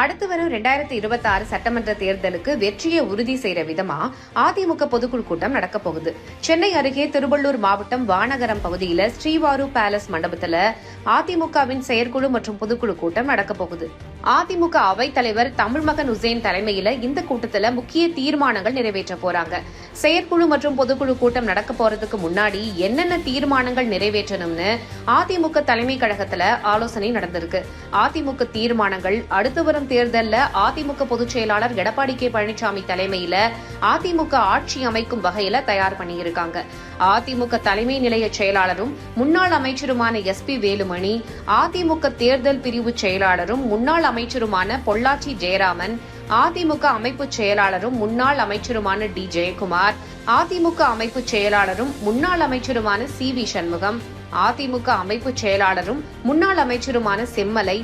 அடுத்து வரும் ரெண்டாயிரத்தி இருபத்தி ஆறு சட்டமன்ற தேர்தலுக்கு வெற்றியை உறுதி செய்யற விதமா அதிமுக பொதுக்குழு கூட்டம் நடக்க போகுது. சென்னை அருகே திருவள்ளூர் மாவட்டம் வானகரம் பகுதியில ஸ்ரீவாரு பேலஸ் மண்டபத்துல அதிமுகவின் செயற்குழு மற்றும் பொதுக்குழு கூட்டம் நடக்க போகுது. அதிமுக அவைத் தலைவர் தமிழ்மகன் உசேன் தலைமையில இந்த கூட்டத்துல முக்கிய தீர்மானங்கள் நிறைவேற்ற போறாங்க. செயற்குழு மற்றும் பொதுக்குழு கூட்டம் நடக்க போறதுக்கு முன்னாடி என்னென்ன தீர்மானங்கள் நிறைவேற்றணும்னு அதிமுக தலைமை கழகத்துல ஆலோசனை நடந்திருக்கு. அதிமுக தீர்மானங்கள் அடுத்து வரும் தேர்தல்ல அதிமுக பொதுச் செயலாளர் எடப்பாடி கே பழனிசாமி தலைமையில அதிமுக ஆட்சி அமைக்கும் வகையில தயார் பண்ணியிருக்காங்க. அதிமுக தலைமை நிலைய செயலாளரும் முன்னாள் அமைச்சருமான எஸ் பி வேலுமணி அதிமுக தேர்தல் பிரிவு செயலாளரும் முன்னாள் முன்னாள் அமைச்சருமான பொள்ளாச்சி ஜெயராமன் அதிமுக அமைப்பு செயலாளரும் முன்னாள் அமைச்சருமான டி. ஜெயக்குமார் அதிமுக அமைப்பு செயலாளரும் முன்னாள் அமைச்சருமான சி. வி. சண்முகம் அதிமுக அமைப்பு செயலாளரும் முன்னாள் அமைச்சருமான செம்மலை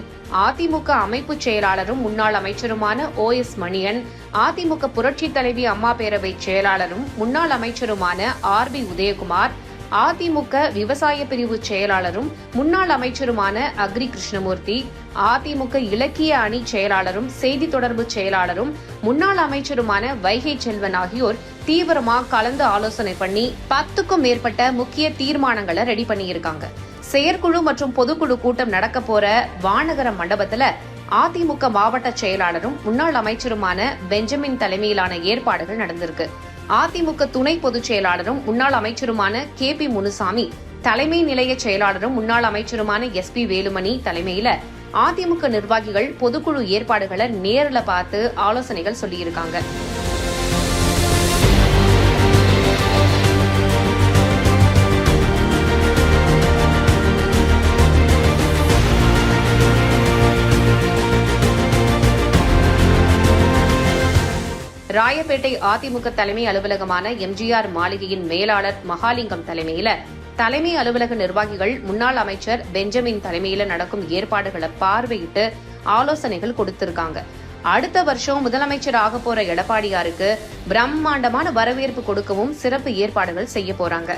அதிமுக அமைப்பு செயலாளரும் முன்னாள் அமைச்சருமான ஓ. எஸ். மணியன் அதிமுக புரட்சி தலைவி அம்மா பேரவை செயலாளரும் முன்னாள் அமைச்சருமான ஆர். பி. உதயகுமார் அதிமுக விவசாய பிரிவு செயலாளரும் முன்னாள் அமைச்சருமான அக்ரி கிருஷ்ணமூர்த்தி அதிமுக இலக்கிய அணி செயலாளரும் செய்தி தொடர்பு செயலாளரும் முன்னாள் அமைச்சருமான வைகை செல்வன் ஆகியோர் தீவிரமா கலந்து ஆலோசனை பண்ணி பத்துக்கும் மேற்பட்ட முக்கிய தீர்மானங்களை ரெடி பண்ணியிருக்காங்க. செயற்குழு மற்றும் பொதுக்குழு கூட்டம் நடக்க போற வானகர மண்டபத்துல அதிமுக மாவட்ட செயலாளரும் முன்னாள் அமைச்சருமான பெஞ்சமின் தலைமையிலான ஏற்பாடுகள் நடந்திருக்கு. அதிமுக துணை பொதுச் செயலாளரும் முன்னாள் அமைச்சருமான கே பி முனுசாமி தலைமை நிலைய செயலாளரும் முன்னாள் அமைச்சருமான எஸ் பி வேலுமணி தலைமையில அதிமுக நிர்வாகிகள் பொதுக்குழு ஏற்பாடுகளை நேர்ல பார்த்து ஆலோசனைகள் சொல்லியிருக்காங்க. ராயப்பேட்டை அதிமுக தலைமை அலுவலகமான எம்ஜிஆர் மாளிகையின் மேலாளர் மகாலிங்கம் தலைமையில தலைமை அலுவலக நிர்வாகிகள் முன்னாள் அமைச்சர் பெஞ்சமின் தலைமையில நடக்கும் ஏற்பாடுகளை பார்வையிட்டு ஆலோசனைகள் கொடுத்திருக்காங்க. அடுத்த வருஷம் முதலமைச்சர் ஆக போற எடப்பாடியாருக்கு பிரம்மாண்டமான வரவேற்பு கொடுக்கவும் சிறப்பு ஏற்பாடுகள் செய்ய போறாங்க.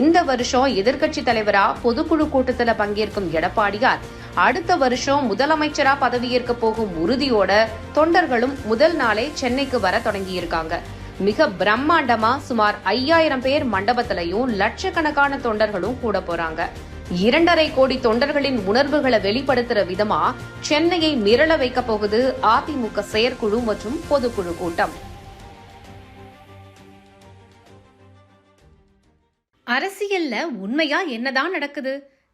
இந்த வருஷம் எதிர்க்கட்சி தலைவரா பொதுக்குழு கூட்டத்தில் பங்கேற்கும் எடப்பாடியார் அடுத்த வருஷம் முதலமைச்சரா பதவியேற்க போகும் உறுதியோட தொண்டர்களும் முதல் நாளே சென்னைக்கு வர தொடங்கியிருக்காங்க. மிக பிரம்மாண்டமா சுமார் ஐயாயிரம் பேர் மண்டபத்திலையும் லட்சக்கணக்கான தொண்டர்களும் கூட போறாங்க. இரண்டரை கோடி தொண்டர்களின் உணர்வுகளை வெளிப்படுத்துற விதமா சென்னையை மிரள வைக்க போகுது அதிமுக செயற்குழு மற்றும் பொதுக்குழு கூட்டம். அரசியல்ல உண்மையா என்னதான் நடக்குது?